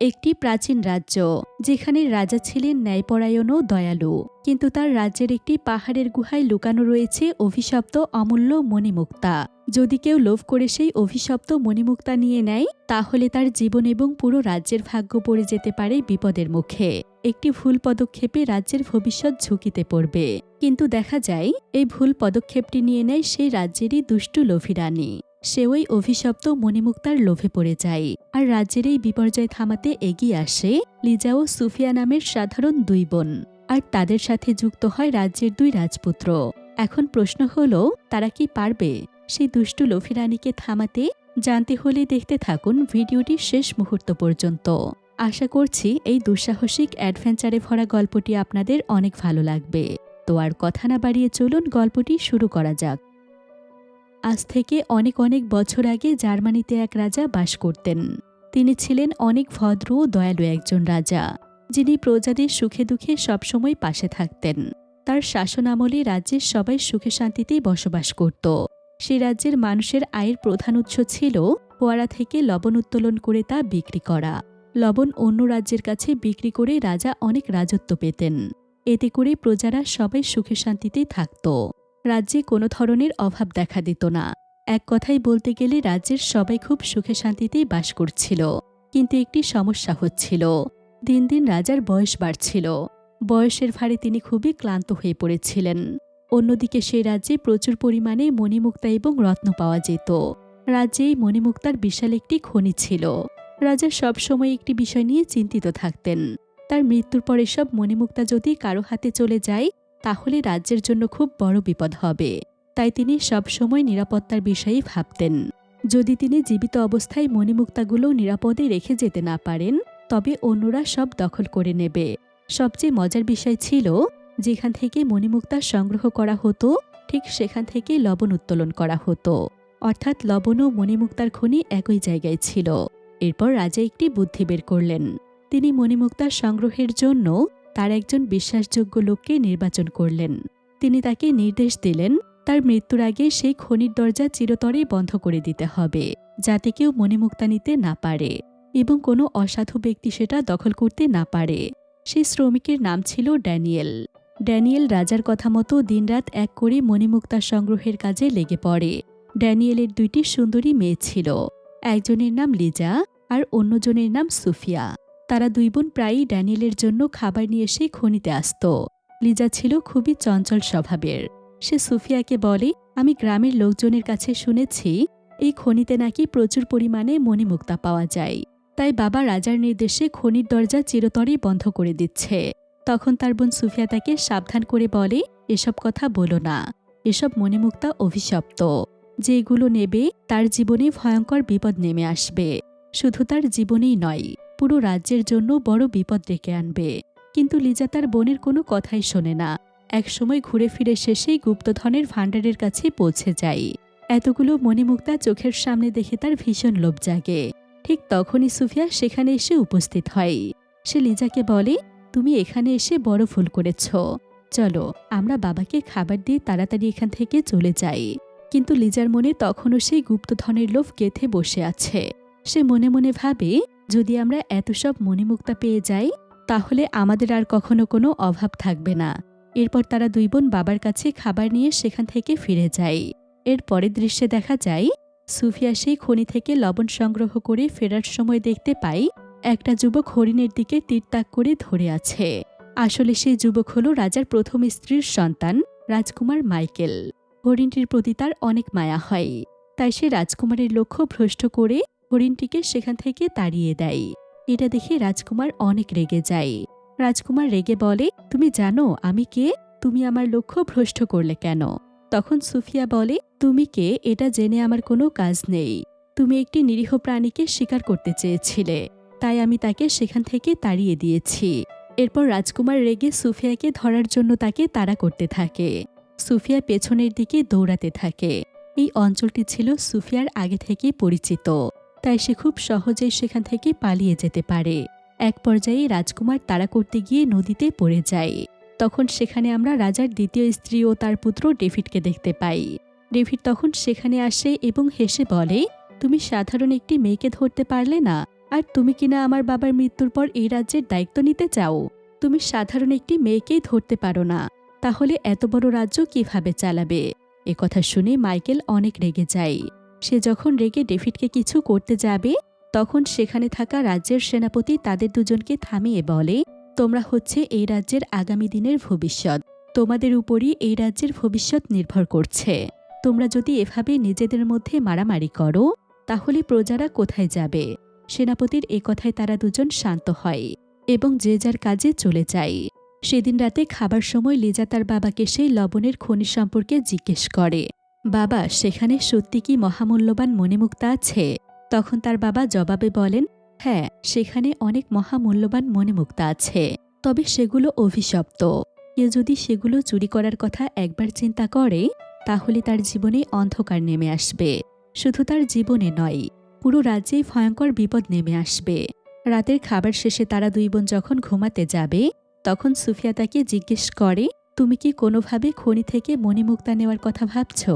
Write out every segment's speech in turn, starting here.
একটি প্রাচীন রাজ্য, যেখানে রাজা ছিলেন ন্যায়পরায়ণ ও দয়ালু। কিন্তু তার রাজ্যের একটি পাহাড়ের গুহায় লুকানো রয়েছে অভিশপ্ত অমূল্য মণিমুক্তা। যদি কেউ লোভ করে সেই অভিশপ্ত মণিমুক্তা নিয়ে নেয়, তাহলে তার জীবন এবং পুরো রাজ্যের ভাগ্য পড়ে যেতে পারে বিপদের মুখে। একটি ভুল পদক্ষেপে রাজ্যের ভবিষ্যৎ ঝুঁকিতে পড়বে। কিন্তু দেখা যায়, এই ভুল পদক্ষেপটি নিয়ে নেয় সেই রাজ্যেরই দুষ্টু লোভী রানী। সে ওই অভিশপ্ত মণিমুক্তার লোভে পড়ে যায় আর রাজ্যের এই বিপর্যয় থামাতে এগিয়ে আসে লিজা ও সুফিয়া নামের সাধারণ দুই বোন। আর তাদের সাথে যুক্ত হয় রাজ্যের দুই রাজপুত্র। এখন প্রশ্ন হল, তারা কি পারবে? সেই দুষ্টু লোভী রানীকে থামাতে? জানতে হলে দেখতে থাকুন ভিডিওটি শেষ মুহূর্ত পর্যন্ত। আশা করছি এই দুঃসাহসিক অ্যাডভেঞ্চারে ভরা গল্পটি আপনাদের অনেক ভালো লাগবে। তো আর কথা না বাড়িয়ে চলুন গল্পটি শুরু করা যাক। আজ থেকে অনেক অনেক বছর আগে জার্মানিতে এক রাজা বাস করতেন। তিনি ছিলেন অনেক ভদ্র ও দয়ালু একজন রাজা, যিনি প্রজাদের সুখে দুঃখে সবসময় পাশে থাকতেন। তার শাসন আমলে রাজ্যের সবাই সুখে শান্তিতেই বসবাস করত। সে রাজ্যের মানুষের আয়ের প্রধান উৎস ছিল ফোয়ারা থেকে লবণ উত্তোলন করে তা বিক্রি করা। লবণ অন্য রাজ্যের কাছে বিক্রি করে রাজা অনেক রাজত্ব পেতেন। এতে করে প্রজারা সবাই সুখে শান্তিতেই থাকত। রাজ্যে কোনো ধরনের অভাব দেখা দিত না। এক কথাই বলতে গেলে রাজ্যের সবাই খুব সুখে শান্তিতেই বাস করছিল। কিন্তু একটি সমস্যা হচ্ছিল। দিন দিন রাজার বয়স বাড়ছিল। বয়সের ভারে তিনি খুবই ক্লান্ত হয়ে পড়েছিলেন। অন্যদিকে সেই রাজ্যে প্রচুর পরিমাণে মণিমুক্তা এবং রত্ন পাওয়া যেত। রাজ্যে এই মণিমুক্তার বিশাল একটি খনি ছিল। রাজা সবসময় একটি বিষয় নিয়ে চিন্তিত থাকতেন। তার মৃত্যুর পর এসব মণিমুক্তা যদি কারও হাতে চলে যায় তাহলে রাজ্যের জন্য খুব বড় বিপদ হবে। তাই তিনি সবসময় নিরাপত্তার বিষয়ে ভাবতেন। যদি তিনি জীবিত অবস্থায় মণিমুক্তাগুলো নিরাপদে রেখে যেতে না পারেন, তবে অন্যরা সব দখল করে নেবে। সবচেয়ে মজার বিষয় ছিল, যেখান থেকে মণিমুক্তা সংগ্রহ করা হতো, ঠিক সেখান থেকে লবণ উত্তোলন করা হতো। অর্থাৎ লবণ ও মণিমুক্তার খনি একই জায়গায় ছিল। এরপর রাজা একটি বুদ্ধি বের করলেন। তিনি মণিমুক্তার সংগ্রহের জন্য তার একজন বিশ্বাসযোগ্য লোককে নির্বাচন করলেন। তিনি তাকে নির্দেশ দিলেন, তার মৃত্যুর আগে সেই খনির দরজা চিরতরে বন্ধ করে দিতে হবে, যাতে কেউ মণিমুক্তা নিতে না পারে এবং কোনো অসাধু ব্যক্তি সেটা দখল করতে না পারে। সেই শ্রমিকের নাম ছিল ড্যানিয়েল। ড্যানিয়েল রাজার কথা মতো দিনরাত এক করে মণিমুক্তা সংগ্রহের কাজে লেগে পড়ে। ড্যানিয়েলের দুইটি সুন্দরী মেয়ে ছিল, একজনের নাম লিজা আর অন্যজনের নাম সুফিয়া। তারা দুই বোন প্রায়ই ড্যানিয়েলের জন্য খাবার নিয়ে এসে খনিতে আসত। লিজা ছিল খুবই চঞ্চল স্বভাবের। সে সুফিয়াকে বলে, আমি গ্রামের লোকজনের কাছে শুনেছি, এই খনিতে নাকি প্রচুর পরিমাণে মণিমুক্তা পাওয়া যায়। তাই বাবা রাজার নির্দেশে খনির দরজা চিরতরেই বন্ধ করে দিচ্ছে। তখন তার বোন সুফিয়া তাকে সাবধান করে বলে, এসব কথা বলো না। এসব মণিমুক্তা অভিশপ্ত। যেগুলো নেবে, তার জীবনে ভয়ঙ্কর বিপদ নেমে আসবে। শুধু তার জীবনেই নয়। পুরো রাজ্যের জন্য বড় বিপদ ডেকে আনবে। কিন্তু লিজা তার বোনের কোনো কথাই শোনে না। একসময় ঘুরে ফিরে শেষেই গুপ্তধনের ভাণ্ডারের কাছে পৌঁছে যায়। এতগুলো মণিমুক্তা চোখের সামনে দেখে তার ভীষণ লোভ জাগে। ঠিক তখনই সুফিয়া সেখানে এসে উপস্থিত হয়। সে লিজাকে বলে, তুমি এখানে এসে বড় ভুল করেছ। চলো, আমরা বাবাকে খাবার দিয়ে তাড়াতাড়ি এখান থেকে চলে যাই। কিন্তু লিজার মনে তখনও সেই গুপ্তধনের লোভ গেথে বসে আছে। সে মনে মনে ভাবে যদি আমরা এত সব মণিমুক্তা পেয়ে যাই, তাহলে আমাদের আর কখনো কোনো অভাব থাকবে না। এরপর তারা দুই বোন বাবার কাছে খাবার নিয়ে সেখান থেকে ফিরে যায়। এর পরের দৃশ্যে দেখা যায়, সুফিয়া সেই খনি থেকে লবণ সংগ্রহ করে ফেরার সময় দেখতে পাই, একটা যুবক হরিণের দিকে তীরতাক করে ধরে আছে। আসলে সেই যুবক হল রাজার প্রথম স্ত্রীর সন্তান, রাজকুমার মাইকেল। হরিণটির প্রতি তার অনেক মায়া হয়। তাই সে রাজকুমারের লক্ষ্য ভ্রষ্ট করে হরিণটিকে সেখান থেকে তাড়িয়ে দেয়। এটা দেখে রাজকুমার অনেক রেগে যায়। রাজকুমার রেগে বলে, তুমি জানো আমি কে? তুমি আমার লক্ষ্য ভ্রষ্ট করলে কেন? তখন সুফিয়া বলে, তুমি কে? এটা জেনে আমার কোনো কাজ নেই। তুমি একটি নিরীহ প্রাণীকে শিকার করতে চেয়েছিলে। তাই আমি তাকে সেখান থেকে তাড়িয়ে দিয়েছি। এরপর রাজকুমার রেগে সুফিয়াকে ধরার জন্য তাকে তাড়া করতে থাকে। সুফিয়া পেছনের দিকে দৌড়াতে থাকে। এই অঞ্চলটি ছিল সুফিয়ার আগে থেকে পরিচিত। তাই সে খুব সহজেই সেখান থেকে পালিয়ে যেতে পারে। এক পর্যায়ে রাজকুমার তাড়া করতে গিয়ে নদীতে পড়ে যায়। তখন সেখানে আমরা রাজার দ্বিতীয় স্ত্রী ও তার পুত্র ডেভিডকে দেখতে পাই। ডেভিড তখন সেখানে আসে এবং হেসে বলে, তুমি সাধারণ একটি মেয়েকে ধরতে পারলে না, আর তুমি কিনা আমার বাবার মৃত্যুর পর এই রাজ্যের দায়িত্ব নিতে চাও? তুমি সাধারণ একটি মেয়েকেই ধরতে পারো না। তাহলে এত বড় রাজ্য কীভাবে চালাবে? কথা শুনে মাইকেল অনেক রেগে যায়। সে যখন রেগে ডেভিডকে কিছু করতে যাবে, তখন সেখানে থাকা রাজ্যের সেনাপতি তাদের দুজনকে থামিয়ে বলে, তোমরা হচ্ছে এই রাজ্যের আগামী দিনের ভবিষ্যৎ। তোমাদের উপরই এই রাজ্যের ভবিষ্যৎ নির্ভর করছে। তোমরা যদি এভাবে নিজেদের মধ্যে মারামারি করো, তাহলে প্রজারা কোথায় যাবে? সেনাপতির এ কথায় তারা দুজন শান্ত হয় এবং যে যার কাজে চলে যায়। সেদিন রাতে খাবার সময় লিজা তার বাবাকে সেই লবণের খনি সম্পর্কে জিজ্ঞেস করে। বাবা, সেখানে সত্যি কি মহামূল্যবান মণিমুক্তা আছে? তখন তার বাবা জবাবে বলেন হ্যাঁ সেখানে অনেক মহামূল্যবান মণিমুক্তা আছে। তবে সেগুলো অভিশপ্ত। কেউ যদি সেগুলো চুরি করার কথা একবার চিন্তা করে, তাহলে তার জীবনে অন্ধকার নেমে আসবে। শুধু তার জীবনে নয়, পুরো রাজ্যেই ভয়ঙ্কর বিপদ নেমে আসবে। রাতের খাবার শেষে তারা দুই বোন যখন ঘুমাতে যাবে, তখন সুফিয়া তাকে জিজ্ঞেস করে, তুমি কি কোনোভাবে খনি থেকে মণিমুক্তা নেওয়ার কথা ভাবছ?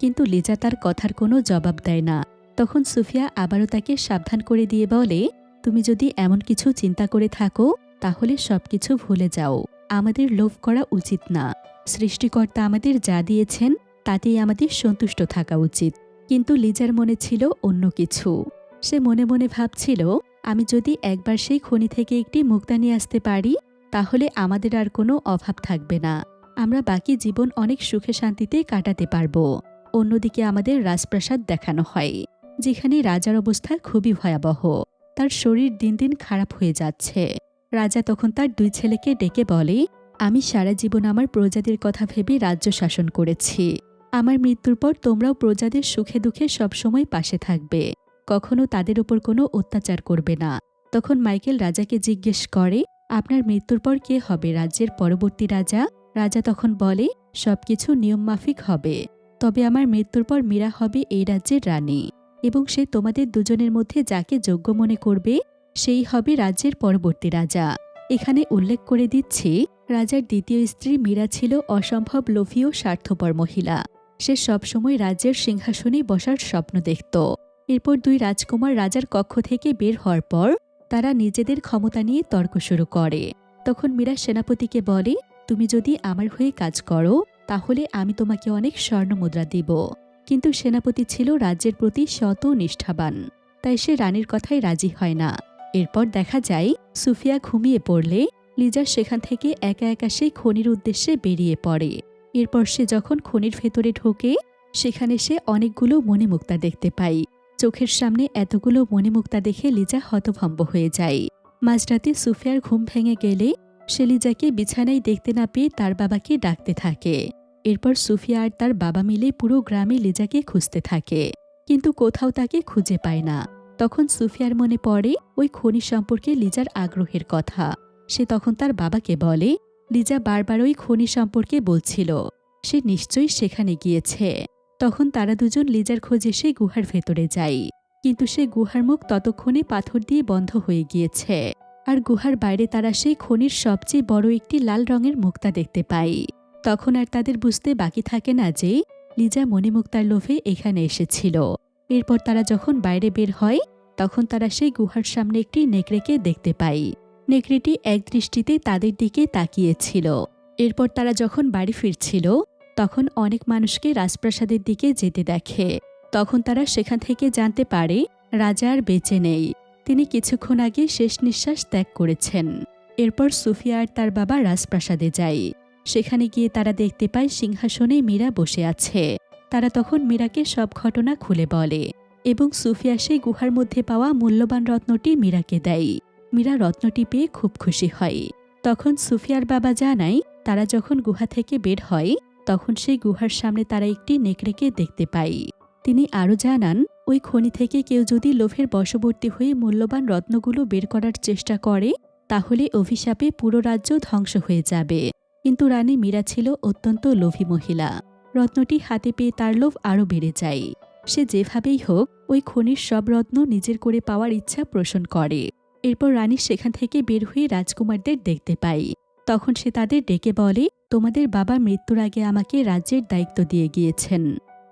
কিন্তু লিজা তার কথার কোনো জবাব দেয় না। তখন সুফিয়া আবারও তাকে সাবধান করে দিয়ে বলে, তুমি যদি এমন কিছু চিন্তা করে থাকো, তাহলে সবকিছু ভুলে যাও। আমাদের লোভ করা উচিত না। সৃষ্টিকর্তা আমাদের যা দিয়েছেন, তাতেই আমাদের সন্তুষ্ট থাকা উচিত। কিন্তু লিজার মনে ছিল অন্য কিছু। সে মনে মনে ভাবছিল, আমি যদি একবার সেই খনি থেকে একটি মুক্তা নিয়ে আসতে পারি, তাহলে আমাদের আর কোনো অভাব থাকবে না। আমরা বাকি জীবন অনেক সুখে শান্তিতে কাটাতে পারব। অন্যদিকে আমাদের রাজপ্রাসাদ দেখানো হয়, যেখানে রাজার অবস্থা খুবই ভয়াবহ। তার শরীর দিন দিন খারাপ হয়ে যাচ্ছে। রাজা তখন তার দুই ছেলেকে ডেকে বলে, আমি সারা জীবন আমার প্রজাদের কথা ভেবে রাজ্য শাসন করেছি। আমার মৃত্যুর পর তোমরাও প্রজাদের সুখে দুঃখে সবসময় পাশে থাকবে। কখনো তাদের উপর কোনো অত্যাচার করবে না। তখন মাইকেল রাজাকে জিজ্ঞেস করে, আপনার মৃত্যুর পর কে হবে রাজ্যের পরবর্তী রাজা? রাজা তখন বলে, সবকিছু নিয়মমাফিক হবে। তবে আমার মৃত্যুর পর মীরা হবে এই রাজ্যের রানী, এবং সে তোমাদের দুজনের মধ্যে যাকে যোগ্য মনে করবে, সেই হবে রাজ্যের পরবর্তী রাজা। এখানে উল্লেখ করে দিচ্ছি, রাজার দ্বিতীয় স্ত্রী মীরা ছিল অসম্ভব লোভী ও স্বার্থপর মহিলা। সে সবসময় রাজ্যের সিংহাসনে বসার স্বপ্ন দেখত। এরপর দুই রাজকুমার রাজার কক্ষ থেকে বের হওয়ার পর, তারা নিজেদের ক্ষমতা নিয়ে তর্ক শুরু করে। তখন মীরা সেনাপতিকে বলে, তুমি যদি আমার হয়ে কাজ করো তাহলে আমি তোমাকে অনেক স্বর্ণ মুদ্রা দিব। কিন্তু সেনাপতি ছিল রাজ্যের প্রতি শত নিষ্ঠাবান, তাই সে রানীর কথায় রাজি হয় না। এরপর দেখা যায়, সুফিয়া ঘুমিয়ে পড়লে লিজা সেখান থেকে একা একা সেই খনির উদ্দেশ্যে বেরিয়ে পড়ে। এরপর সে যখন খনির ভেতরে ঢোকে, সেখানে সে অনেকগুলো মণিমুক্তা দেখতে পায়। চোখের সামনে এতগুলো মণিমুক্তা দেখে লিজা হতভম্ব হয়ে যায়। মাঝরাতে সুফিয়ার ঘুম ভেঙে গেলে সে লিজাকে বিছানায় দেখতে না পেয়ে তার বাবাকে ডাকতে থাকে। এরপর সুফিয়া আর তার বাবা মিলে পুরো গ্রামে লিজাকে খুঁজতে থাকে। কিন্তু কোথাও তাকে খুঁজে পায় না। তখন সুফিয়ার মনে পড়ে ওই খনি সম্পর্কে লিজার আগ্রহের কথা। সে তখন তার বাবাকে বলে, লিজা বারবার ওই খনি সম্পর্কে বলছিল। সে নিশ্চয়ই সেখানে গিয়েছে। তখন তারা দুজন লিজার খোঁজে সেই গুহার ভেতরে যায়। কিন্তু সে গুহার মুখ ততক্ষণে পাথর দিয়ে বন্ধ হয়ে গিয়েছে। আর গুহার বাইরে তারা সেই খনির সবচেয়ে বড় একটি লাল রঙের মুক্তা দেখতে পায়। তখন আর তাদের বুঝতে বাকি থাকে না যে, লিজা মণিমুক্তার লোভে এখানে এসেছিল। এরপর তারা যখন বাইরে বের হয়, তখন তারা সেই গুহার সামনে একটি নেকড়েকে দেখতে পায়। নেকড়েটি এক দৃষ্টিতে তাদের দিকে তাকিয়েছিল। এরপর তারা যখন বাড়ি ফিরছিল, তখন অনেক মানুষকে রাজপ্রাসাদের দিকে যেতে দেখে। তখন তারা সেখান থেকে জানতে পারে, রাজা আর বেঁচে নেই। তিনি কিছুক্ষণ আগে শেষ নিঃশ্বাস ত্যাগ করেছেন। এরপর সুফিয়া আর তার বাবা রাজপ্রাসাদে যায়। সেখানে গিয়ে তারা দেখতে পায় সিংহাসনে মীরা বসে আছে। তারা তখন মীরাকে সব ঘটনা খুলে বলে এবং সুফিয়া সেই গুহার মধ্যে পাওয়া মূল্যবান রত্নটি মীরাকে দেয়। মীরা রত্নটি পেয়ে খুব খুশি হয়। তখন সুফিয়ার বাবা জানায়, তারা যখন গুহা থেকে বের হয়, তখন সেই গুহার সামনে তারা একটি নেকড়েকে দেখতে পায়। তিনি আরও জানান ওই খনি থেকে কেউ যদি লোভের বশবর্তী হয়ে মূল্যবান রত্নগুলো বের করার চেষ্টা করে, তাহলে অভিশাপে পুরো রাজ্য ধ্বংস হয়ে যাবে। কিন্তু রানী মীরা ছিল অত্যন্ত লোভী মহিলা। রত্নটি হাতে পেয়ে তার লোভ আরও বেড়ে যায়। সে যেভাবেই হোক, ওই খনির সব রত্ন নিজের করে পাওয়ার ইচ্ছা পোষণ করে। এরপর রানী সেখান থেকে বের হয়ে রাজকুমারদের দেখতে পাই তখন সে তাদের ডেকে বলে, তোমাদের বাবা মৃত্যুর আগে আমাকে রাজ্যের দায়িত্ব দিয়ে গিয়েছেন।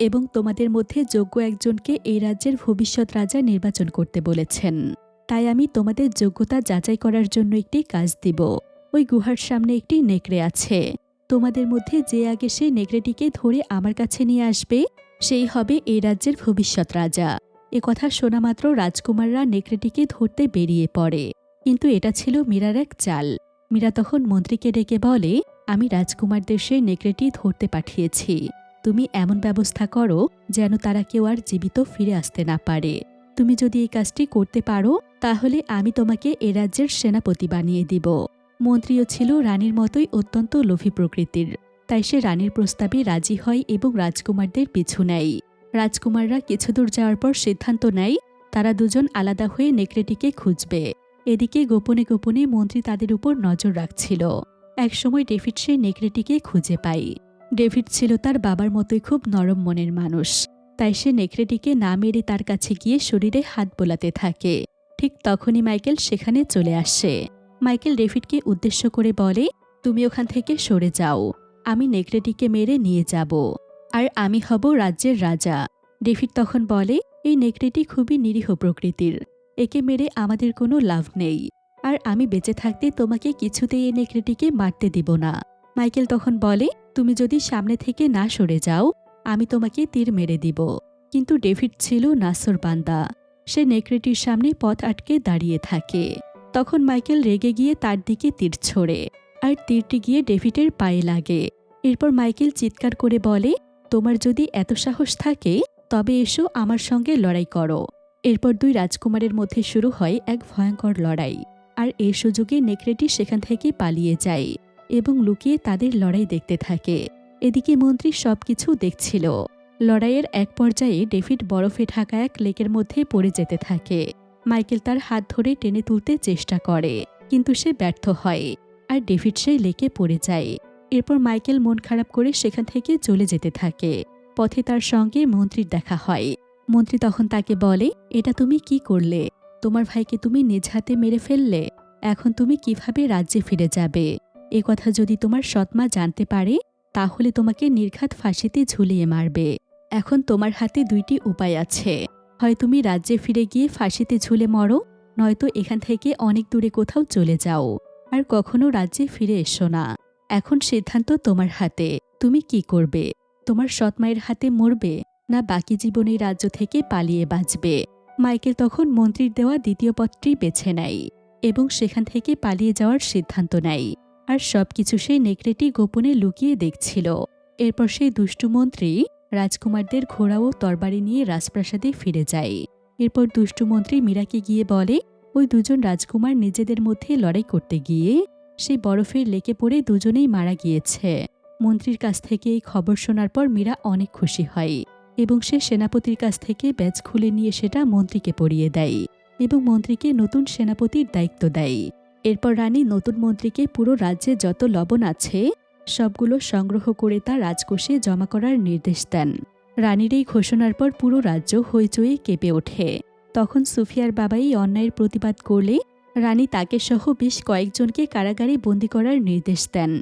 এবং তোমাদের মধ্যে যোগ্য একজনকে এই রাজ্যের ভবিষ্যৎ রাজা নির্বাচন করতে বলেছেন। তাই আমি তোমাদের যোগ্যতা যাচাই করার জন্য একটি কাজ দিব। ওই গুহার সামনে একটি নেকড়ে আছে। তোমাদের মধ্যে যে আগে সেই নেকড়েটিকে ধরে আমার কাছে নিয়ে আসবে, সেই হবে এই রাজ্যের ভবিষ্যৎ রাজা। এ কথা শোনা মাত্র রাজকুমাররা নেকড়েটিকে ধরতে বেরিয়ে পড়ে। কিন্তু এটা ছিল মীরার এক চাল। মীরা তখন মন্ত্রীকে ডেকে বলে, আমি রাজকুমারদের সেই নেকড়েটি ধরতে পাঠিয়েছি। তুমি এমন ব্যবস্থা করো যেন তারা কেউ আর জীবিত ফিরে আসতে না পারে। তুমি যদি এই কাজটি করতে পারো, তাহলে আমি তোমাকে এ রাজ্যের সেনাপতি বানিয়ে দিব। মন্ত্রীও ছিল রানীর মতোই অত্যন্ত লোভী প্রকৃতির। তাই সে রানীর প্রস্তাবে রাজি হয় এবং রাজকুমারদের পিছু নেয়। রাজকুমাররা কিছু দূর যাওয়ার পর সিদ্ধান্ত নেয়, তারা দুজন আলাদা হয়ে নেকড়েটিকে খুঁজবে। এদিকে গোপনে গোপনে মন্ত্রী তাদের উপর নজর রাখছিল। একসময় ডেভিড সেই নেকড়েটিকে খুঁজে পায়। ডেভিড ছিল তার বাবার মতোই খুব নরম মনের মানুষ। তাই সে নেকড়েটিকে না মেরে তার কাছে গিয়ে শরীরে হাত বোলাতে থাকে। ঠিক তখনই মাইকেল সেখানে চলে আসে। মাইকেল ডেভিডকে উদ্দেশ্য করে বলে, তুমি ওখান থেকে সরে যাও। আমি নেকড়েটিকে মেরে নিয়ে যাব। আর আমি হব রাজ্যের রাজা। ডেভিড তখন বলে, এই নেকড়েটি খুবই নিরীহ প্রকৃতির। একে মেরে আমাদের কোনো লাভ নেই। আর আমি বেঁচে থাকতে তোমাকে কিছুতেই এই নেকড়েটিকে মারতে দিব না। মাইকেল তখন বলে তুমি যদি সামনে থেকে না সরে যাও, আমি তোমাকে তীর মেরে দিব। কিন্তু ডেভিড ছিল নাসর বান্দা। সে নেকড়েটির সামনে পথ আটকে দাঁড়িয়ে থাকে। তখন মাইকেল রেগে গিয়ে তার দিকে তীর ছোড়ে, আর তীরটি গিয়ে ডেভিডের পায়ে লাগে। এরপর মাইকেল চিৎকার করে বলে, তোমার যদি এত সাহস থাকে, তবে এসো আমার সঙ্গে লড়াই করো। এরপর দুই রাজকুমারের মধ্যে শুরু হয় এক ভয়ঙ্কর লড়াই। আর এই সুযোগে নেকড়েটি সেখান থেকে পালিয়ে যায়। এবং লুকিয়ে তাদের লড়াই দেখতে থাকে। এদিকে মন্ত্রী সবকিছু দেখছিল। লড়াইয়ের এক পর্যায়ে ডেভিড বরফে ঢাকা এক লেকের মধ্যে পড়ে যেতে থাকে। মাইকেল তার হাত ধরে টেনে তুলতে চেষ্টা করে, কিন্তু সে ব্যর্থ হয় আর ডেভিড সেই লেকে পড়ে যায়। এরপর মাইকেল মন খারাপ করে সেখান থেকে চলে যেতে থাকে। পথে তার সঙ্গে মন্ত্রীর দেখা হয়। মন্ত্রী তখন তাকে বলে, এটা তুমি কি করলে? তোমার ভাইকে তুমি নিজ হাতে মেরে ফেললে? এখন তুমি কীভাবে রাজ্যে ফিরে যাবে? এ কথা যদি তোমার সৎমা জানতে পারে, তাহলে তোমাকে নির্ঘাত ফাঁসিতে ঝুলিয়ে মারবে। এখন তোমার হাতে দুইটি উপায় আছে। হয় তুমি রাজ্যে ফিরে গিয়ে ফাঁসিতে ঝুলে মরো, নয়তো এখান থেকে অনেক দূরে কোথাও চলে যাও। আর কখনো রাজ্যে ফিরে এসো না। এখন সিদ্ধান্ত তোমার হাতে। তুমি কি করবে? তোমার সৎমায়ের হাতে মরবে, না বাকি জীবন রাজ্য থেকে পালিয়ে বাঁচবে? মাইকেল তখন মন্ত্রীর দেওয়া দ্বিতীয় পথটি বেছে নেয় এবং সেখান থেকে পালিয়ে যাওয়ার সিদ্ধান্ত নেয়। আর সবকিছু সেই নেকড়েটি গোপনে লুকিয়ে দেখছিল। এরপর সেই দুষ্টু মন্ত্রী রাজকুমারদের ঘোড়া ও তরবারি নিয়ে রাজপ্রাসাদে ফিরে যায়। এরপর দুষ্টু মন্ত্রী মীরাকে গিয়ে বলে, ওই দুজন রাজকুমার নিজেদের মধ্যে লড়াই করতে গিয়ে সেই বরফের লেকে পড়ে দুজনেই মারা গিয়েছে। মন্ত্রীর কাছ থেকে এই খবর শোনার পর মীরা অনেক খুশি হয় এবং সে সেনাপতির কাছ থেকে ব্যাচ খুলে নিয়ে সেটা মন্ত্রীকে পরিয়ে দেয় এবং মন্ত্রীকে নতুন সেনাপতির দায়িত্ব দেয়। এরপর রানী নতুন মন্ত্রীকে পুরো রাজ্যে যত লবণ আছে, সবগুলো সংগ্রহ করে তা রাজকোষে জমা করার নির্দেশ দেন। রানীর এই ঘোষণার পর পুরো রাজ্য হইচয়ে কেঁপে ওঠে। তখন সুফিয়ার বাবাই অন্যায়ের প্রতিবাদ করলে রানী তাকে সহ বেশ কয়েকজনকে কারাগারে বন্দি করার নির্দেশ দেন।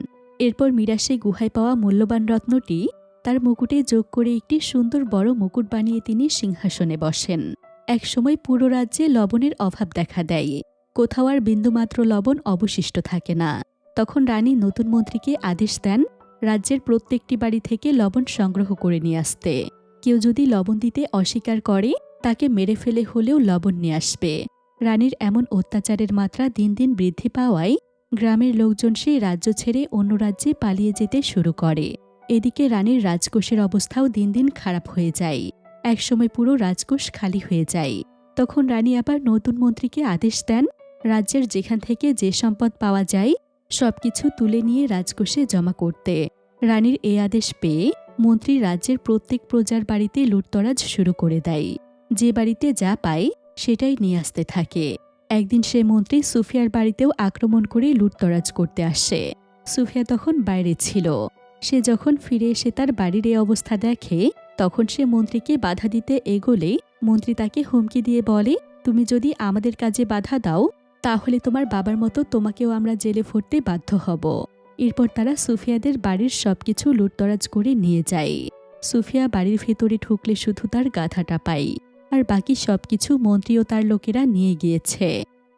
এরপর মীরা সেই গুহায় পাওয়া মূল্যবান রত্নটি তার মুকুটে যোগ করে একটি সুন্দর বড় মুকুট বানিয়ে তিনি সিংহাসনে বসেন। একসময় পুরো রাজ্যে লবণের অভাব দেখা দেয়। কোথাও আর বিন্দুমাত্র লবণ অবশিষ্ট থাকে না। তখন রানী নতুন মন্ত্রীকে আদেশ দেন রাজ্যের প্রত্যেকটি বাড়ি থেকে লবণ সংগ্রহ করে নিয়ে আসতে। কেউ যদি লবণ দিতে অস্বীকার করে, তাকে মেরে ফেলে হলেও লবণ নিয়ে আসবে। রানীর এমন অত্যাচারের মাত্রা দিন দিন বৃদ্ধি পাওয়ায় গ্রামের লোকজন সেই রাজ্য ছেড়ে অন্য রাজ্যে পালিয়ে যেতে শুরু করে। এদিকে রানীর রাজকোষের অবস্থাও দিন দিন খারাপ হয়ে যায়। একসময় পুরো রাজকোষ খালি হয়ে যায়। তখন রানী আবার নতুন মন্ত্রীকে আদেশ দেন রাজ্যের যেখান থেকে যে সম্পদ পাওয়া যায়, সবকিছু তুলে নিয়ে রাজকোষে জমা করতে। রানীর এই আদেশ পেয়ে মন্ত্রী রাজ্যের প্রত্যেক প্রজার বাড়িতে লুটতরাজ শুরু করে দেয়। যে বাড়িতে যা পায়, সেটাই নিয়ে আসতে থাকে। একদিন সে মন্ত্রী সুফিয়ার বাড়িতেও আক্রমণ করে লুটতরাজ করতে আসে। সুফিয়া তখন বাইরে ছিল। সে যখন ফিরে এসে তার বাড়ির এই অবস্থা দেখে, তখন সে মন্ত্রীকে বাধা দিতে এগোলে মন্ত্রী তাকে হুমকি দিয়ে বলে, তুমি যদি আমাদের কাজে বাধা দাও তাহলে তোমার বাবার মতো তোমাকেও আমরা জেলে ভরতে বাধ্য হব। এরপর তারা সুফিয়াদের বাড়ির সবকিছু লুটতরাজ করে নিয়ে যায়। সুফিয়া বাড়ির ভেতরে ঢুকলে শুধু তার গাধাটা পাই আর বাকি সবকিছু মন্ত্রী ও তার লোকেরা নিয়ে গিয়েছে।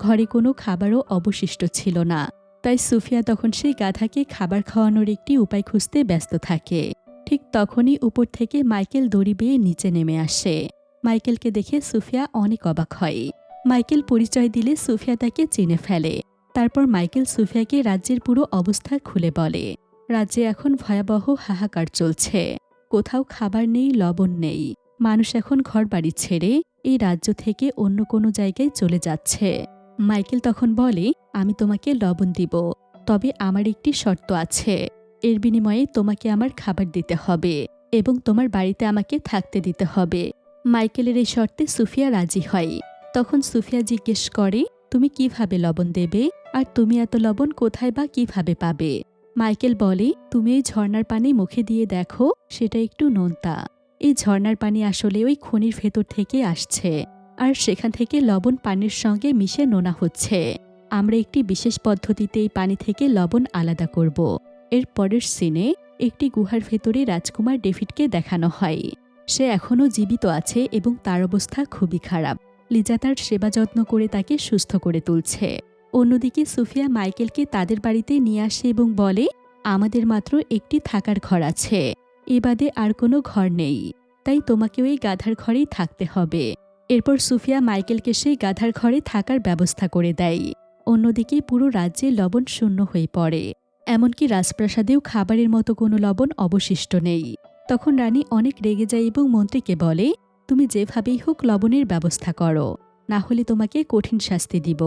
ঘরে কোনো খাবারও অবশিষ্ট ছিল না, তাই সুফিয়া তখন সেই গাধাকে খাবার খাওয়ানোর একটি উপায় খুঁজতে ব্যস্ত থাকে। ঠিক তখনই উপর থেকে মাইকেল দড়ি বেয়ে নিচে নেমে আসে। মাইকেলকে দেখে সুফিয়া অনেক অবাক হয়। মাইকেল পরিচয় দিলে সুফিয়া তাকে চিনে ফেলে। তারপর মাইকেল সুফিয়াকে রাজ্যের পুরো অবস্থা খুলে বলে। রাজ্যে এখন ভয়াবহ হাহাকার চলছে। কোথাও খাবার নেই, লবণ নেই। মানুষ এখন ঘরবাড়ি ছেড়ে এই রাজ্য থেকে অন্য কোনো জায়গায় চলে যাচ্ছে। মাইকেল তখন বলে, আমি তোমাকে লবণ দিব। তবে আমার একটি শর্ত আছে। এর বিনিময়ে তোমাকে আমার খাবার দিতে হবে এবং তোমার বাড়িতে আমাকে থাকতে দিতে হবে। মাইকেলের এই শর্তে সুফিয়া রাজি হয়। তখন সুফিয়া জিজ্ঞেস করে, তুমি কীভাবে লবণ দেবে? আর তুমি এত লবণ কোথায় বা কীভাবে পাবে? মাইকেল বলে, তুমি এই ঝর্ণার পানি মুখে দিয়ে দেখো, সেটা একটু নোনতা। এই ঝর্ণার পানি আসলে ওই খনির ভেতর থেকে আসছে। আর সেখান থেকে লবণ পানির সঙ্গে মিশে নোনা হচ্ছে। আমরা একটি বিশেষ পদ্ধতিতে এই পানি থেকে লবণ আলাদা করব। এর পরের সিনে একটি গুহার ভেতরে রাজকুমার ডেভিডকে দেখানো হয়। সে এখনও জীবিত আছে এবং তার অবস্থা খুবই খারাপ। লিজা তার সেবা যত্ন করে তাকে সুস্থ করে তুলছে। অন্যদিকে সুফিয়া মাইকেলকে তাদের বাড়িতে নিয়ে আসে এবং বলে, আমাদের মাত্র একটি থাকার ঘর আছে। এ বাদে আর কোনো ঘর নেই। তাই তোমাকে ওই গাধার ঘরেই থাকতে হবে। এরপর সুফিয়া মাইকেলকে সেই গাধার ঘরে থাকার ব্যবস্থা করে দেয়। অন্যদিকে পুরো রাজ্যে লবণ শূন্য হয়ে পড়ে। এমনকি রাজপ্রাসাদেও খাবারের মতো কোনো লবণ অবশিষ্ট নেই। তখন রানী অনেক রেগে যায় এবং মন্ত্রীকে বলে তুমি যেভাবেই হোক লবণের ব্যবস্থা করো, না হলে তোমাকে কঠিন শাস্তি দিব।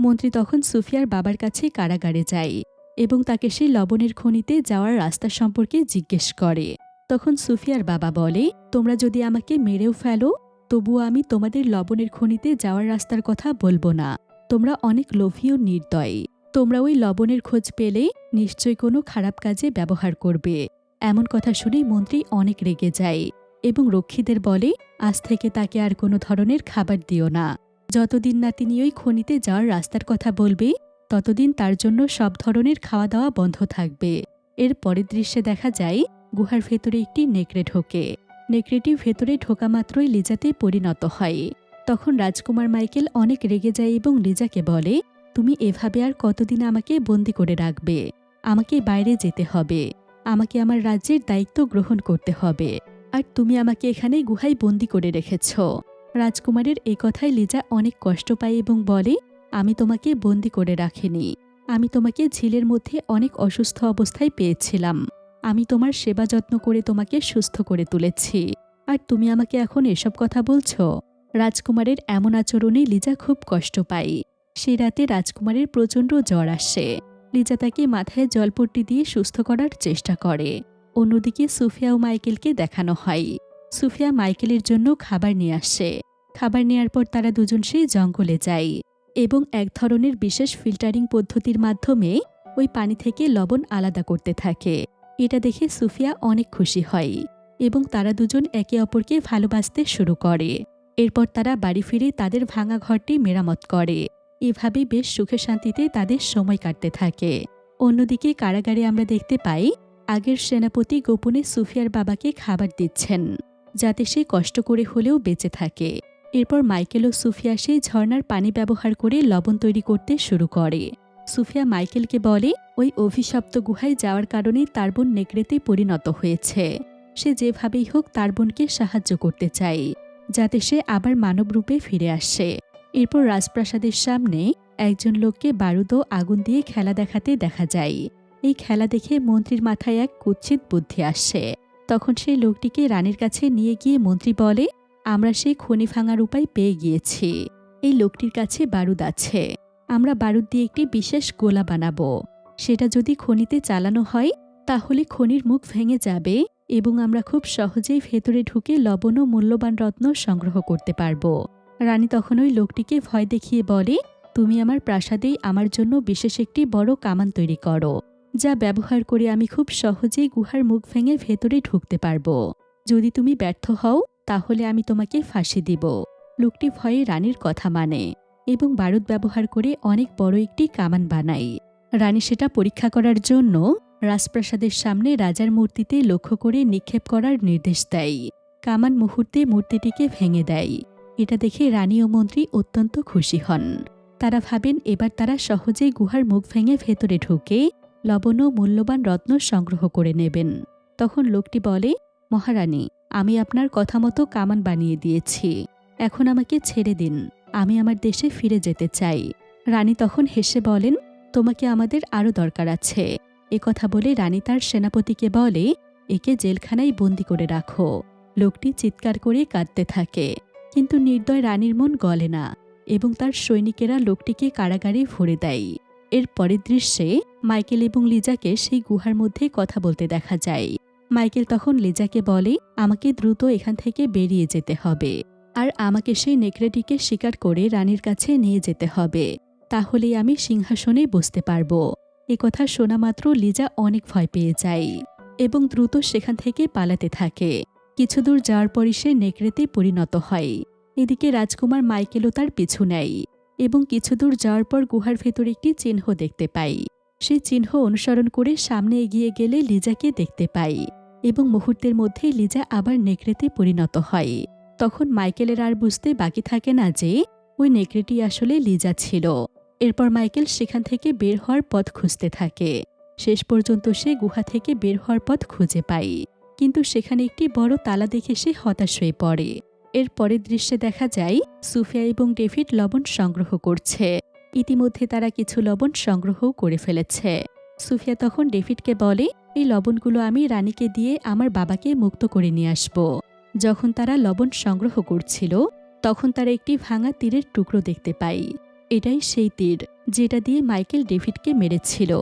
মন্ত্রী তখন সুফিয়ার বাবার কাছে কারাগারে যায় এবং তাকে সেই লবণের খনিতে যাওয়ার রাস্তা সম্পর্কে জিজ্ঞেস করে। তখন সুফিয়ার বাবা বলে, তোমরা যদি আমাকে মেরেও ফেলো, তবুও আমি তোমাদের লবণের খনিতে যাওয়ার রাস্তার কথা বলব না। তোমরা অনেক লোভী ও নির্দয়। তোমরা ওই লবণের খোঁজ পেলে নিশ্চয় কোনো খারাপ কাজে ব্যবহার করবে। এমন কথা শুনে মন্ত্রী অনেক রেগে যায়। এবং রক্ষীদের বলে, আজ থেকে তাকে আর কোনো ধরনের খাবার দিও না। যতদিন না তিনি ওই খনিতে যাওয়ার রাস্তার কথা বলবে, ততদিন তার জন্য সব ধরনের খাওয়া দাওয়া বন্ধ থাকবে। এর পরের দৃশ্যে দেখা যায়, গুহার ভেতরে একটি নেকড়ে ঢোকে। নেকড়েটি ভেতরে ঢোকা মাত্রই লিজাতে পরিণত হয়। তখন রাজকুমার মাইকেল অনেক রেগে যায় এবং লিজাকে বলে, তুমি এভাবে আর কতদিন আমাকে বন্দি করে রাখবে? আমাকে বাইরে যেতে হবে। আমাকে আমার রাজ্যের দায়িত্ব গ্রহণ করতে হবে। আর তুমি আমাকে এখানে গুহায় বন্দি করে রেখেছ। রাজকুমারের এই কথায় লিজা অনেক কষ্ট পায় এবং বলে, আমি তোমাকে বন্দি করে রাখিনি। আমি তোমাকে ঝিলের মধ্যে অনেক অসুস্থ অবস্থায় পেয়েছিলাম। আমি তোমার সেবা যত্ন করে তোমাকে সুস্থ করে তুলেছি। আর তুমি আমাকে এখন এসব কথা বলছ? রাজকুমারের এমন আচরণে লিজা খুব কষ্ট পায়। সে রাতে রাজকুমারের প্রচণ্ড জ্বর আসে। লিজা তাকে মাথায় জলপট্টি দিয়ে সুস্থ করার চেষ্টা করে। অন্যদিকে সুফিয়া ও মাইকেলকে দেখানো হয়। সুফিয়া মাইকেলের জন্য খাবার নিয়ে আসে। খাবার নেয়ার পর তারা দুজন সেই জঙ্গলে যায় এবং এক ধরনের বিশেষ ফিল্টারিং পদ্ধতির মাধ্যমে ওই পানি থেকে লবণ আলাদা করতে থাকে। এটা দেখে সুফিয়া অনেক খুশি হয় এবং তারা দুজন একে অপরকে ভালোবাসতে শুরু করে। এরপর তারা বাড়ি ফিরে তাদের ভাঙা ঘরটি মেরামত করে। এভাবে বেশ সুখে শান্তিতে তাদের সময় কাটতে থাকে। অন্যদিকে কারাগারে আমরা দেখতে পাই আগের সেনাপতি গোপনে সুফিয়ার বাবাকে খাবার দিচ্ছেন, যাতে সে কষ্ট করে হলেও বেঁচে থাকে। এরপর মাইকেল ও সুফিয়া সেই ঝর্ণার পানি ব্যবহার করে লবণ তৈরি করতে শুরু করে। সুফিয়া মাইকেলকে বলে, ওই অভিশপ্ত গুহায় যাওয়ার কারণে তার বোন নেকড়েতে পরিণত হয়েছে। সে যেভাবেই হোক তার বোনকে সাহায্য করতে চায় যাতে সে আবার মানব রূপে ফিরে আসে। এরপর রাজপ্রাসাদের সামনে একজন লোককে বারুদ আগুন দিয়ে খেলা দেখাতে দেখা যায়। এই খেলা দেখে মন্ত্রীর মাথায় এক কুৎসিত বুদ্ধি আসে। তখন সেই লোকটিকে রানীর কাছে নিয়ে গিয়ে মন্ত্রী বলে, আমরা সেই খনি ভাঙার উপায় পেয়ে গিয়েছি। এই লোকটির কাছে বারুদ আছে। আমরা বারুদ দিয়ে একটি বিশেষ গোলা বানাবো। সেটা যদি খনিতে চালানো হয়, তাহলে খনির মুখ ভেঙে যাবে এবং আমরা খুব সহজেই ভেতরে ঢুকে লবণ ও মূল্যবান রত্ন সংগ্রহ করতে পারব। রানী তখন ওই লোকটিকে ভয় দেখিয়ে বলে, তুমি আমার প্রাসাদেই আমার জন্য বিশেষ একটি বড় কামান তৈরি করো। যা ব্যবহার করে আমি খুব সহজেই গুহার মুখ ভেঙে ভেতরে ঢুকতে পারব। যদি তুমি ব্যর্থ হও, তাহলে আমি তোমাকে ফাঁসি দিব। লোকটি ভয়ে রানীর কথা মানে এবং বারুদ ব্যবহার করে অনেক বড় একটি কামান বানাই রানী সেটা পরীক্ষা করার জন্য রাজপ্রাসাদের সামনে রাজার মূর্তিতে লক্ষ্য করে নিক্ষেপ করার নির্দেশ দেয়। কামান মুহূর্তে মূর্তিটিকে ভেঙে দেয়। এটা দেখে রানী ও মন্ত্রী অত্যন্ত খুশি হন। তারা ভাবেন, এবার তারা সহজেই গুহার মুখ ভেঙে ভেতরে ঢুকে লবণ ও মূল্যবান রত্ন সংগ্রহ করে নেবেন। তখন লোকটি বলে, মহারানী, আমি আপনার কথা মতো কামান বানিয়ে দিয়েছি। এখন আমাকে ছেড়ে দিন। আমি আমার দেশে ফিরে যেতে চাই। রানী তখন হেসে বলেন, তোমাকে আমাদের আরও দরকার আছে। এ কথা বলে রানী তার সেনাপতিকে বলে, একে জেলখানায় বন্দি করে রাখো। লোকটি চিৎকার করে কাঁদতে থাকে। কিন্তু নির্দয় রানীর মন গলে না এবং তার সৈনিকেরা লোকটিকে কারাগারে ভরে দেয়। এর পরের দৃশ্যে মাইকেল এবং লিজাকে সেই গুহার মধ্যে কথা বলতে দেখা যায়। মাইকেল তখন লিজাকে বলে, আমাকে দ্রুত এখান থেকে বেরিয়ে যেতে হবে আর আমাকে সেই নেকড়েটিকে শিকার করে রানীর কাছে নিয়ে যেতে হবে। তাহলেই আমি সিংহাসনে বসতে পারব। এ কথা শোনা মাত্র লিজা অনেক ভয় পেয়ে যায় এবং দ্রুত সেখান থেকে পালাতে থাকে। কিছু দূর যাওয়ার পরই সে নেকড়েতে পরিণত হয়। এদিকে রাজকুমার মাইকেলও তার পিছু নেয়। এবং কিছু দূর যাওয়ার পর গুহার ভেতর একটি চিহ্ন দেখতে পাই। সেই চিহ্ন অনুসরণ করে সামনে এগিয়ে গেলে লিজাকে দেখতে পাই এবং মুহূর্তের মধ্যে লিজা আবার নেকড়েতে পরিণত হয়। তখন মাইকেলের আর বুঝতে বাকি থাকে না যে, ওই নেকড়েটি আসলে লিজা ছিল। এরপর মাইকেল সেখান থেকে বের হওয়ার পথ খুঁজতে থাকে। শেষ পর্যন্ত সে গুহা থেকে বের হওয়ার পথ খুঁজে পায়। কিন্তু সেখানে একটি বড় তালা দেখে সে হতাশ হয়ে পড়ে। এর পরের দৃশ্যে দেখা যায়, সুফিয়া এবং ডেভিড লবণ সংগ্রহ করছে। ইতিমধ্যে তারা কিছু লবণ সংগ্রহও করে ফেলেছে। সুফিয়া তখন ডেভিডকে বলে, এই লবণগুলো আমি রানীকে দিয়ে আমার বাবাকে মুক্ত করে নিয়ে আসব। যখন তারা লবণ সংগ্রহ করছিল, তখন তারা একটি ভাঙা তীরের টুকরো দেখতে পাই এটাই সেই তীর, যেটা দিয়ে মাইকেল ডেভিডকে মেরেছিল।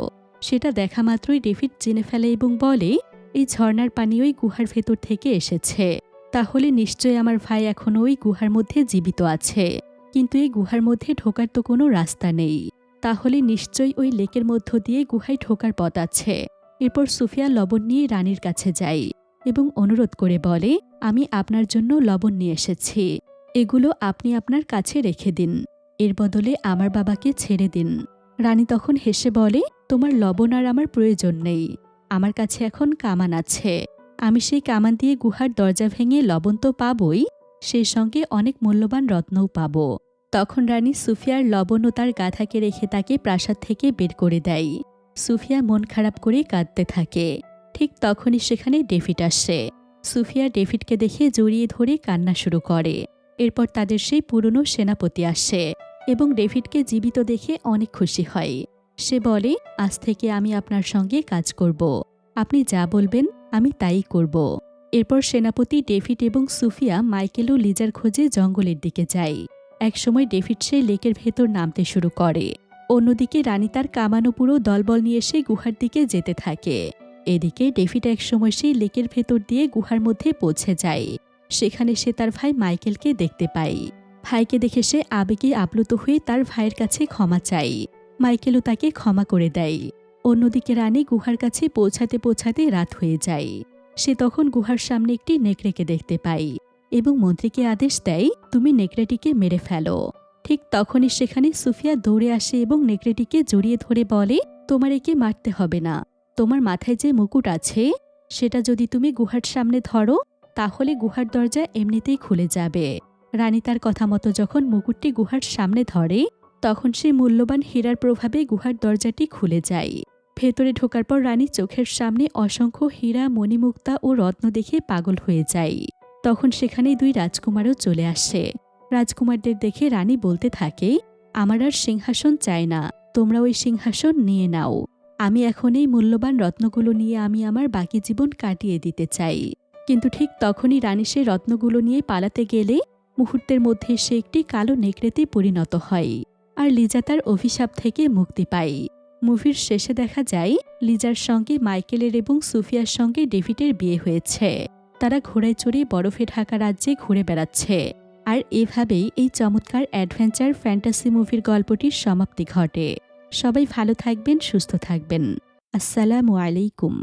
সেটা দেখা মাত্রই ডেভিড জেনে ফেলে এবং বলে, এই ঝর্ণার পানি ওই গুহার ভেতর থেকে এসেছে। তাহলে নিশ্চয় আমার ভাই এখনও ওই গুহার মধ্যে জীবিত আছে। কিন্তু এই গুহার মধ্যে ঢোকার তো কোনো রাস্তা নেই। তাহলে নিশ্চয়ই ওই লেকের মধ্য দিয়ে গুহায় ঢোকার পথ আছে। এরপর সুফিয়া লবণ নিয়ে রানীর কাছে যাই এবং অনুরোধ করে বলে, আমি আপনার জন্য লবণ নিয়ে এসেছি। এগুলো আপনি আপনার কাছে রেখে দিন। এর বদলে আমার বাবাকে ছেড়ে দিন। রানী তখন হেসে বলে, তোমার লবণ আর আমার প্রয়োজন নেই। আমার কাছে এখন কামান আছে। আমি সেই কামান দিয়ে গুহার দরজা ভেঙে লবণ তো পাবই, সেই সঙ্গে অনেক মূল্যবান রত্নও পাব। তখন রানী সুফিয়ার লবণ ও তার গাধাকে রেখে তাকে প্রাসাদ থেকে বের করে দেয়। সুফিয়া মন খারাপ করে কাঁদতে থাকে। ঠিক তখনই সেখানে ডেভিড আসে। সুফিয়া ডেভিডকে দেখে জড়িয়ে ধরে কান্না শুরু করে। এরপর তাদের সেই পুরনো সেনাপতি আসে এবং ডেভিডকে জীবিত দেখে অনেক খুশি হয়। সে বলে, আজ থেকে আমি আপনার সঙ্গে কাজ করব। আপনি যা বলবেন আমি তাই করব। এরপর সেনাপতি ডেভিড এবং সুফিয়া মাইকেল ও লিজার খোঁজে জঙ্গলের দিকে যায়। একসময় ডেভিড সেই লেকের ভেতর নামতে শুরু করে। অন্যদিকে রানী তার কামানো পুরো দলবল নিয়ে এসে গুহার দিকে যেতে থাকে। এদিকে ডেভিড একসময় সেই লেকের ভেতর দিয়ে গুহার মধ্যে পৌঁছে যায়। সেখানে সে তার ভাই মাইকেলকে দেখতে পায়। ভাইকে দেখে সে আবেগে আপ্লুত হয়ে তার ভাইয়ের কাছে ক্ষমা চাই মাইকেলও তাকে ক্ষমা করে দেয়। অন্যদিকে রানী গুহার কাছে পৌঁছাতে পৌঁছাতে রাত হয়ে যায়। সে তখন গুহার সামনে একটি নেকড়েকে দেখতে পাই এবং মন্ত্রীকে আদেশ দেয়, তুমি নেকড়েটিকে মেরে ফেলো। ঠিক তখনই সেখানে সুফিয়া দৌড়ে আসে এবং নেকড়েটিকে জড়িয়ে ধরে বলে, তোমার একে মারতে হবে না। তোমার মাথায় যে মুকুট আছে, সেটা যদি তুমি গুহার সামনে ধরো, তাহলে গুহার দরজা এমনিতেই খুলে যাবে। রানী তার কথা মতো যখন মুকুটটি গুহার সামনে ধরে, তখন সেই মূল্যবান হীরার প্রভাবে গুহার দরজাটি খুলে যায়। ভেতরে ঢোকার পর রানী চোখের সামনে অসংখ্য হীরা, মণিমুক্তা ও রত্ন দেখে পাগল হয়ে যায়। তখন সেখানে দুই রাজকুমারও চলে আসে। রাজকুমারদের দেখে রানী বলতে থাকে, আমার আর সিংহাসন চাই না তোমরা ওই সিংহাসন নিয়ে নাও। আমি এখন এই মূল্যবান রত্নগুলো নিয়ে আমি আমার বাকি জীবন কাটিয়ে দিতে চাই। কিন্তু ঠিক তখনই রানী সে রত্নগুলো নিয়ে পালাতে গেলে মুহূর্তের মধ্যে সে একটি কালো নেকড়েতে পরিণত হয়, আর লিজা তার অভিশাপ থেকে মুক্তি পায়। মুভির শেষে দেখা যায়, লিজার সঙ্গে মাইকেলের এবং সুফিয়ার সঙ্গে ডেভিডের বিয়ে হয়েছে। তারা ঘোড়ায় চড়ে বরফে ঢাকা রাজ্যে ঘুরে বেড়াচ্ছে। আর এভাবেই এই চমৎকার অ্যাডভেঞ্চার ফ্যান্টাসি মুভির গল্পটির সমাপ্তি ঘটে। সবাই ভালো থাকবেন, সুস্থ থাকবেন। আসসালামু আলাইকুম।